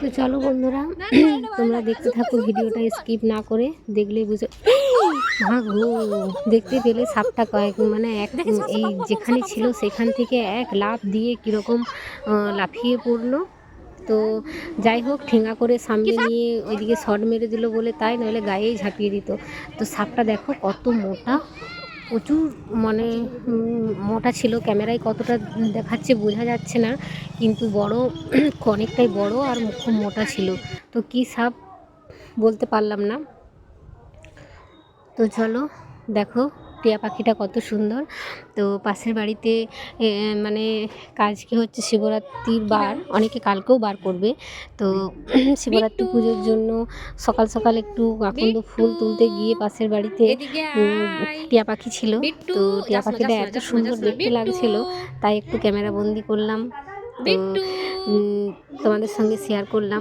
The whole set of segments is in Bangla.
তো চলো বন্ধুরা তোমরা দেখতে থাকো ভিডিওটা স্কিপ না করে দেখলে বুঝে। ভাগো দেখতে পেলে সাপটা কয়েক মানে এক এই যেখানে ছিল সেখান থেকে এক লাফ দিয়ে কীরকম লাফিয়ে পড়ল। তো যাই হোক ঠেঙা করে সামনে নিয়ে ওইদিকে শর্ট মেরে দিল বলে তাই নইলে গায়েই ঝাঁপিয়ে দিত। তো সাপটা দেখো কত মোটা। প্রচুর মানে মোটা ছিল। ক্যামেরায় কতটা দেখাচ্ছে বোঝা যাচ্ছে না, কিন্তু বড়, অনেকটাই বড় আর খুব মোটা ছিল। তো কি সাপ বলতে পারলাম না। তো চলো, দেখো। টিয়া পাখিটা কত সুন্দর। তো পাশের বাড়িতে মানে কাজকে হচ্ছে শিবরাত্রির বার? অনেকে কালকেও বার করবে। তো শিবরাত্রি পুজোর জন্য সকাল সকাল একটু আকন্দ ফুল তুলতে গিয়ে পাশের বাড়িতে। টিয়া পাখি ছিল। তো টিয়া পাখিটা এত সুন্দর দেখতে লাগছিল তাই একটু ক্যামেরা বন্দি করলাম। তো তোমাদের সঙ্গে শেয়ার করলাম।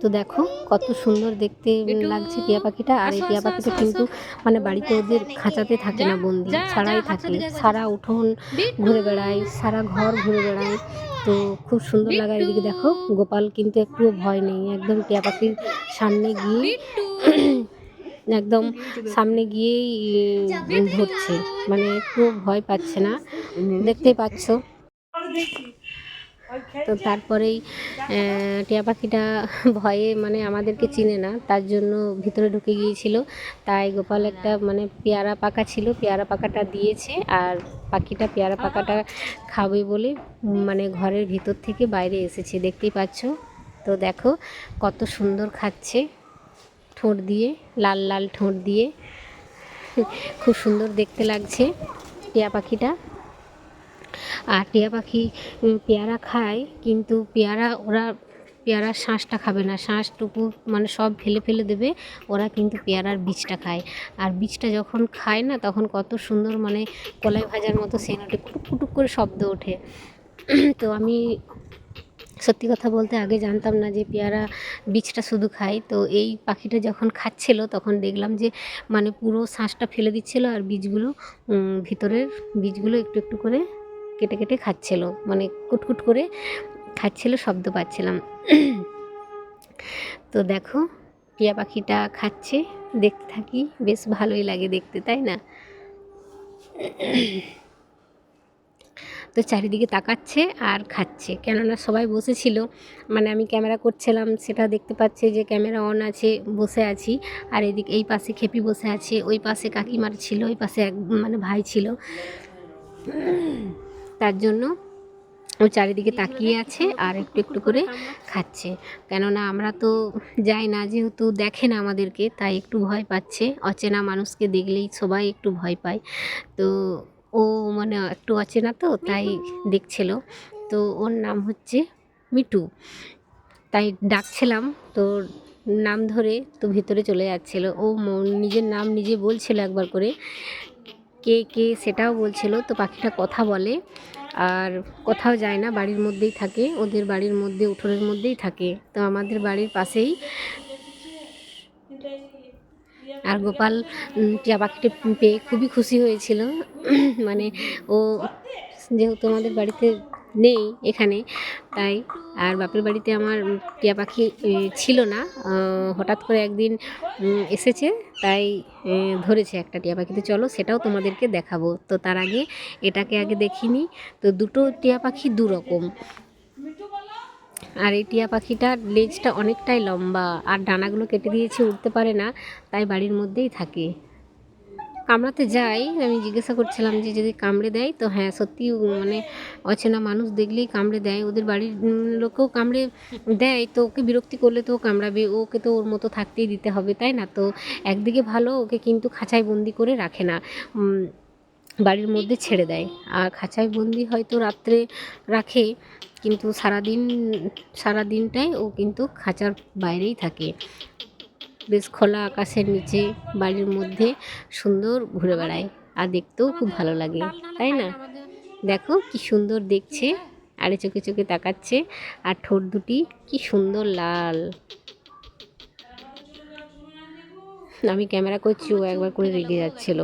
তো দেখো কত সুন্দর দেখতে লাগছে টিয়া পাখিটা। আর এই টিয়া পাখিটা কিন্তু মানে বাড়িতে ওদের খাঁচাতে থাকে না বন্দি ছাড়াই থাকে। সারা উঠোন ঘুরে বেড়ায় সারা ঘর ঘুরে বেড়ায়। তো খুব সুন্দর লাগা এদিকে দেখো গোপাল কিন্তু একটুও ভয় নেই। একদম টিয়া পাখির সামনে গিয়ে একদম সামনে গিয়েই ধরছে। মানে একটু ভয় পাচ্ছে না। দেখতেই পাচ্ছ। তো তারপরেই টিয়া পাখিটা ভয়ে মানে আমাদেরকে চিনে না তার জন্য ভিতরে ঢুকে গিয়েছিল। তাই গোপাল একটা মানে পেয়ারা পাকা ছিল পেয়ারা পাকাটা দিয়েছে আর পাখিটা পেয়ারা পাকাটা খাবে বলে মানে ঘরের ভিতর থেকে বাইরে এসেছে দেখতেই পাচ্ছ? তো দেখো কত সুন্দর খাচ্ছে ঠোঁট দিয়ে লাল লাল ঠোঁট দিয়ে। খুব সুন্দর দেখতে লাগছে টিয়া পাখিটা। আর টিয়া পাখি পেয়ারা খায়, কিন্তু পেয়ারা ওরা পেয়ারার শাঁসটা খাবে না। শাঁসটুকু মানে সব ফেলে ফেলে দেবে, ওরা কিন্তু পেয়ারার বীজটা খায়। আর বীজটা যখন খায় না, তখন কত সুন্দর মানে কলাই ভাজার মতো সেন ওঠে, কুটুক কুটুক করে শব্দ ওঠে। তো আমি সত্যি কথা বলতে আগে জানতাম না যে পেয়ারা বীজটা শুধু খায়। তো এই পাখিটা যখন খাচ্ছিল, তখন দেখলাম যে মানে পুরো শাঁসটা ফেলে দিচ্ছিল, আর বীজগুলো ভিতরের বীজগুলো একটু একটু করে কেটে কেটে খাচ্ছিল। মানে কুটকুট করে খাচ্ছিল, শব্দ পাচ্ছিলাম। তো দেখো, টিয়া পাখিটা খাচ্ছে, দেখতে থাকি, বেশ ভালোই লাগে দেখতে, তাই না? তো চারিদিকে তাকাচ্ছে আর খাচ্ছে, কেননা সবাই বসেছিল। মানে আমি ক্যামেরা করছিলাম, সেটা দেখতে পাচ্ছে যে ক্যামেরা অন আছে, বসে আছি। আর এদিক, এই পাশে খেপি বসে আছে, ওই পাশে কাকিমার ছিল, ওই পাশে এক মানে ভাই ছিল। তার জন্য ও চারিদিকে তাকিয়ে আছে আর একটু একটু করে খাচ্ছে। কেননা আমরা তো যাই না, যেহেতু দেখে না আমাদেরকে, তাই একটু ভয় পাচ্ছে। অচেনা মানুষকে দেখলেই সবাই একটু ভয় পায়। তো ও মানে একটু অচেনা তো, তাই দেখছিল। তো ওর নাম হচ্ছে মিটু তাই ডাকছিলাম, তো নাম ধরে তো ভিতরে চলে যাচ্ছিল। ও নিজের নাম নিজে বলছিল একবার করে। কে কে সেটাও বলছিল, তো পাখিটা কথা বলে। আর কোথাও যায় না, বাড়ির মধ্যেই থাকে। ওদের বাড়ির মধ্যে, উঠোনের মধ্যেই থাকে। তো আমাদের বাড়ির পাশেই। আর গোপাল টিয়া পাখিটা পেয়ে খুবই খুশি হয়েছিল। মানে ও যেহেতু আমাদের বাড়িতে নেই এখানে। তাই আর বাপের বাড়িতে আমার টিয়া পাখি ছিল না। হঠাৎ করে একদিন এসেছে, তাই ধরেছে একটা টিয়া পাখি। তো চলো সেটাও তোমাদেরকে দেখাবো। তো তার আগে এটাকে আগে দেখিনি। তো দুটো টিয়া পাখি দু রকম আর এই টিয়া পাখিটার লেজটা অনেকটাই লম্বা। আর ডানাগুলো কেটে দিয়েছে, উঠতে পারে না। তাই বাড়ির মধ্যেই থাকে। কামড়াতে যাই, আমি জিজ্ঞাসা করছিলাম যে যদি কামড়ে দেয়, তো হ্যাঁ সত্যি মানে অচেনা মানুষ দেখলেই কামড়ে দেয়। ওদের বাড়ির লোকেও কামড়ে দেয়, তো ওকে বিরক্তি করলে তো কামড়াবে, ওকে তো ওর মতো থাকতেই দিতে হবে, তাই না? তো একদিকে ভালো, ওকে কিন্তু খাঁচায় বন্দি করে রাখে না। বাড়ির মধ্যে ছেড়ে দেয়। আর খাঁচায় বন্দি হয়তো রাত্রে রাখে, কিন্তু সারাদিন, সারাদিনটাই ও কিন্তু খাঁচার বাইরেই থাকে। বেশ খোলা আকাশের নিচে, বাড়ির মধ্যে সুন্দর ঘুরে বেড়ায়। আর দেখতেও খুব ভালো লাগে, তাই না? দেখো কি সুন্দর দেখছে আরে চোখে চোখে তাকাচ্ছে, আর ঠোঁট দুটি কি সুন্দর লাল। আমি ক্যামেরা করছি, ও একবার করে রেগে যাচ্ছিল।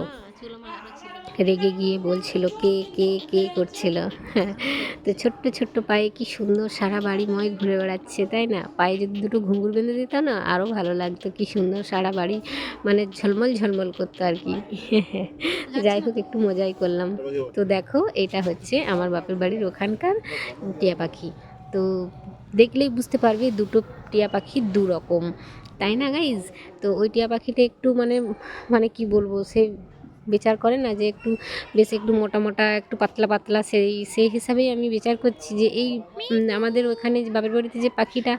রেগে গিয়ে বলছিল, কে কে কে করছিল? তো ছোট্ট ছোট্ট পায়ে কি সুন্দর সারা বাড়িময় ঘুরে বেড়াচ্ছে, তাই না? পায়ে যদি দুটো ঘুঙুর বেঁধে দিত না আরও ভালো লাগতো, কি সুন্দর সারা বাড়ি মানে ঝলমল ঝলমল করতো আর কি। যাই হোক, একটু মজাই করলাম। তো দেখো, এটা হচ্ছে আমার বাপের বাড়ির ওখানকার টিয়া পাখি। তো দেখলেই বুঝতে পারবে দুটো টিয়া পাখি দু রকম তাই না গাইজ তো ওই টিয়া পাখিটা একটু মানে মানে কি বলব, সে বিচার করে না যে একটু বেশ একটু মোটা মোটা, একটু পাতলা পাতলা, সেই সেই হিসাবেই আমি বিচার করছি যে এই আমাদের ওখানে বাপের বাড়িতে যে পাখিটা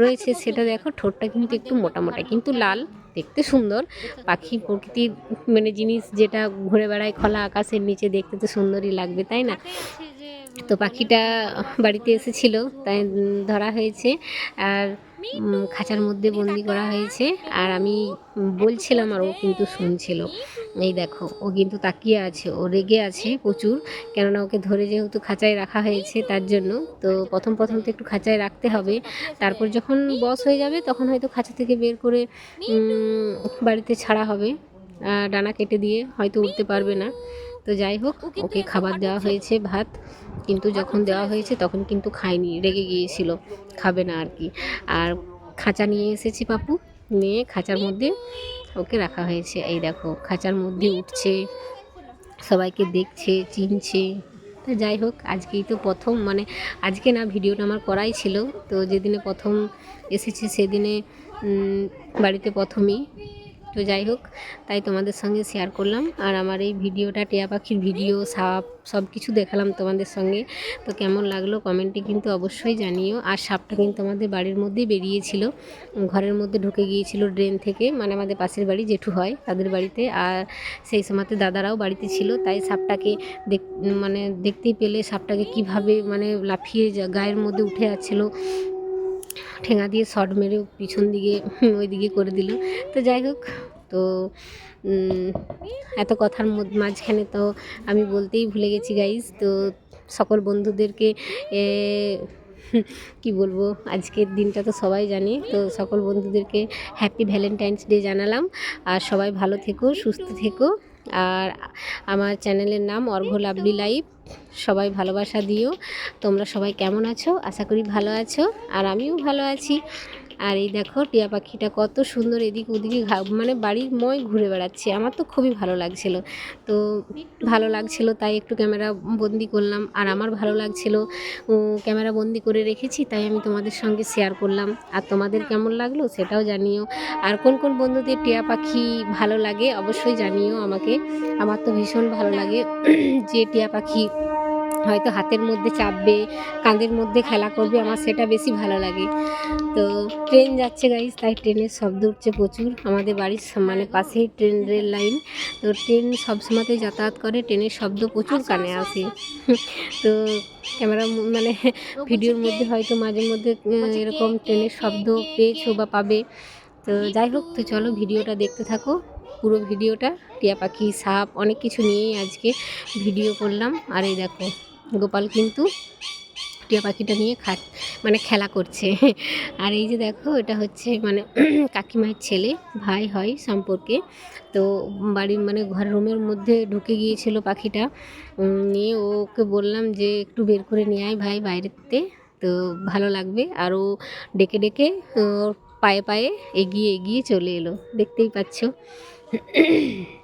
রয়েছে সেটা দেখো ঠোঁটটা কিন্তু একটু মোটা মোটা, কিন্তু লাল, দেখতে সুন্দর। পাখি প্রকৃতির মানে জিনিস যেটা ঘুরে বেড়ায় খোলা আকাশের নিচে দেখতে তো সুন্দরই লাগবে, তাই না? তো পাখিটা বাড়িতে এসেছিল, তাই ধরা হয়েছে। আর খাঁচার মধ্যে বন্দি করা হয়েছে। আর আমি বলছিলাম আর ও কিন্তু শুনছিল। এই দেখো, ও কিন্তু তাকিয়ে আছে, ও রেগে আছে প্রচুর। কেননা ওকে ধরে যেহেতু খাঁচায় রাখা হয়েছে তার জন্য, তো প্রথম প্রথম তো একটু খাঁচায় রাখতে হবে। তারপর যখন বস হয়ে যাবে, তখন হয়তো খাঁচা থেকে বের করে বাড়িতে ছাড়া হবে। ডানা কেটে দিয়ে হয়তো উঠতে পারবে না। তো যাই হোক ওকে খাবার দেওয়া হয়েছে ভাত। কিন্তু যখন দেওয়া হয়েছে তখন কিন্তু খায়নি রেগে গিয়েছিল খাবে না আর কি। আর খাঁচা নিয়ে এসেছি পাপু নিয়ে খাঁচার মধ্যে ওকে রাখা হয়েছে। এই দেখো খাঁচার মধ্যে উঠছে সবাইকে দেখছে চিনছে। তা যাই হোক আজকেই তো প্রথম মানে আজকে না ভিডিওটা আমার করাই ছিল। তো যেদিনে প্রথম এসেছে সেদিনে বাড়িতে প্রথমেই। তো যাই হোক, তাই তোমাদের সঙ্গে শেয়ার করলাম। আর আমার এই ভিডিওটা, টিয়া পাখির ভিডিও, সাপ সব কিছু দেখালাম তোমাদের সঙ্গে। তো কেমন লাগল কমেন্টে কিন্তু অবশ্যই জানিও। আর সাপটা কিন্তু আমাদের বাড়ির মধ্যেই বেরিয়েছিল। ঘরের মধ্যে ঢুকে গিয়েছিল ড্রেন থেকে। মানে আমাদের পাশের বাড়ি জেঠু হয় তাদের বাড়িতে। আর সেই সময়তে দাদারাও বাড়িতে ছিল। তাই সাপটাকে দেখ মানে দেখতেই পেলে সাপটাকে কীভাবে মানে লাফিয়ে গায়ের মধ্যে উঠে যাচ্ছিল। ঠেঙা দিয়ে শট মেরে পিছন দিকে ওই দিকে করে দিল। তো যাই হোক, তো এত কথার মাঝখানে তো আমি বলতেই ভুলে গেছি গাইজ তো সকল বন্ধুদেরকে কি বলব, আজকের দিনটা তো সবাই জানে। তো সকল বন্ধুদেরকে হ্যাপি ভ্যালেন্টাইন্স ডে জানালাম। আর সবাই ভালো থেকো, সুস্থ থেকো। আর আমার চ্যানেলের নাম অর্ঘ লাভলি লাইফ। সবাই ভালোবাসা দিও। তোমরা সবাই কেমন আছো? আশা করি ভালো আছো। আর আমিও ভালো আছি। আর এই দেখো টিয়া পাখিটা কত সুন্দর এদিক ওদিকে মানে বাড়ির ময় ঘুরে বেড়াচ্ছে। আমার তো খুবই ভালো লাগছিল। তো ভালো লাগছিল, তাই একটু ক্যামেরা বন্দি করলাম। আর আমার ভালো লাগছিল ক্যামেরা বন্দি করে রেখেছি, তাই আমি তোমাদের সঙ্গে শেয়ার করলাম। আর তোমাদের কেমন লাগল সেটাও জানিও। আর কোন কোন বন্ধুদের টিয়া পাখি ভালো লাগে অবশ্যই জানিও আমাকে। আমার তো ভীষণ ভালো লাগে যে টিয়া পাখি হয়তো হাতের মধ্যে চাপবে, কাঁধের মধ্যে খেলা করবে, আমার সেটা বেশি ভালো লাগে। তো ট্রেন যাচ্ছে গাইজ তাই ট্রেনের শব্দ উঠছে প্রচুর। আমাদের বাড়ির মানে পাশেই ট্রেন, রেল লাইন। তো ট্রেন সবসময়তেই যাতায়াত করে, ট্রেনের শব্দ প্রচুর কানে আসে। তো ক্যামেরা মানে ভিডিওর মধ্যে হয়তো মাঝে মধ্যে এরকম ট্রেনের শব্দ পেয়েছ বা পাবে। তো যাই হোক, তো চলো ভিডিওটা দেখতে থাকো। পুরো ভিডিওটা, টিয়া পাখি, সাপ, অনেক কিছু নিয়েই আজকে ভিডিও করলাম। আর এই দেখো গোপাল কিন্তু টিয়া পাখিটা নিয়ে খা মানে খেলা করছে। আর এই যে দেখো, এটা হচ্ছে মানে কাকিমায়ের ছেলে, ভাই হয় সম্পর্কে। তো বাড়ির মানে ঘর রুমের মধ্যে ঢুকে গিয়েছিল পাখিটা। নিয়ে ওকে বললাম যে, একটু বের করে নিয়ে আয় ভাই বাইরেতে। তো ভালো লাগবে। আর ও ডেকে ডেকে ওর পায়ে পায়ে এগিয়ে এগিয়ে চলে এলো। দেখতেই পাচ্ছ।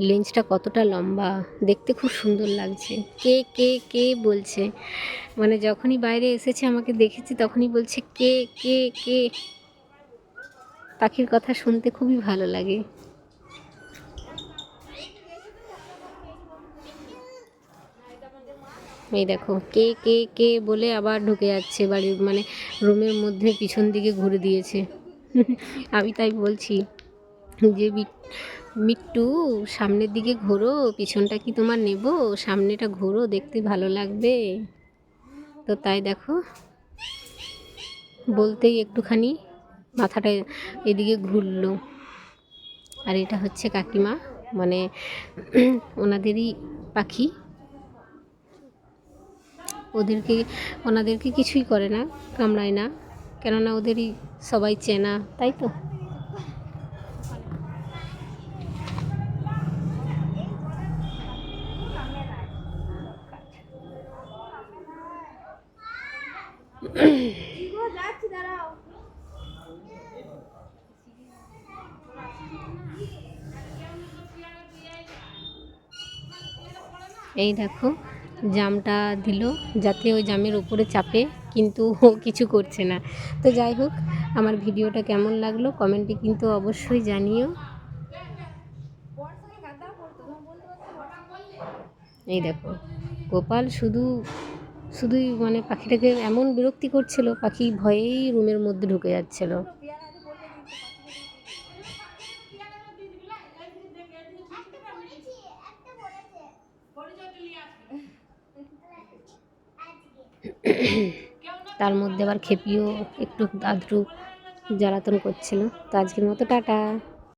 লেন্সটা কতটা লম্বা, দেখতে খুব সুন্দর লাগছে। কে কে কে বলছে? মানে যখনই বাইরে এসেছে আমাকে দেখেছি তখনই বলছে, কে কে কে? পাখির কথা শুনতে খুবই ভালো লাগে। এই দেখো, কে কে কে বলে আবার ঢুকে যাচ্ছে বাড়ির মানে রুমের মধ্যে পিছন দিকে ঘুরে দিয়েছে। আমি তাই বলছি যে মিট্টু, সামনের দিকে ঘোরো, পিছনটা কি তোমার নেব? সামনেটা ঘোরো, দেখতে ভালো লাগবে। তো তাই দেখো, বলতেই একটুখানি মাথাটা এদিকে ঘুরলো। আর এটা হচ্ছে কাকিমা মানে ওনাদেরই পাখি। ওদেরকে, ওনাদেরকে কিছুই করে না, কামড়ায় না। কেননা ওদেরই সবাই চেনা, তাই তো? এই দেখো, জামটা দিল। যাতে ওই জামের উপরে চাপে কিন্তু ও কিছু করছে না। তো যাই হোক, আমার ভিডিওটা কেমন লাগল কমেন্টে কিন্তু অবশ্যই জানিও। এই দেখো, গোপাল শুধু, শুধুই মানে পাখিটাকে এমন বিরক্তি করছিল, পাখি ভয়েই রুমের মধ্যে ঢুকে যাচ্ছিল। তার মধ্যে আবার খেপিও একটু আধটু জ্বালাতন করছিল। তো আজকের মতো টাটা।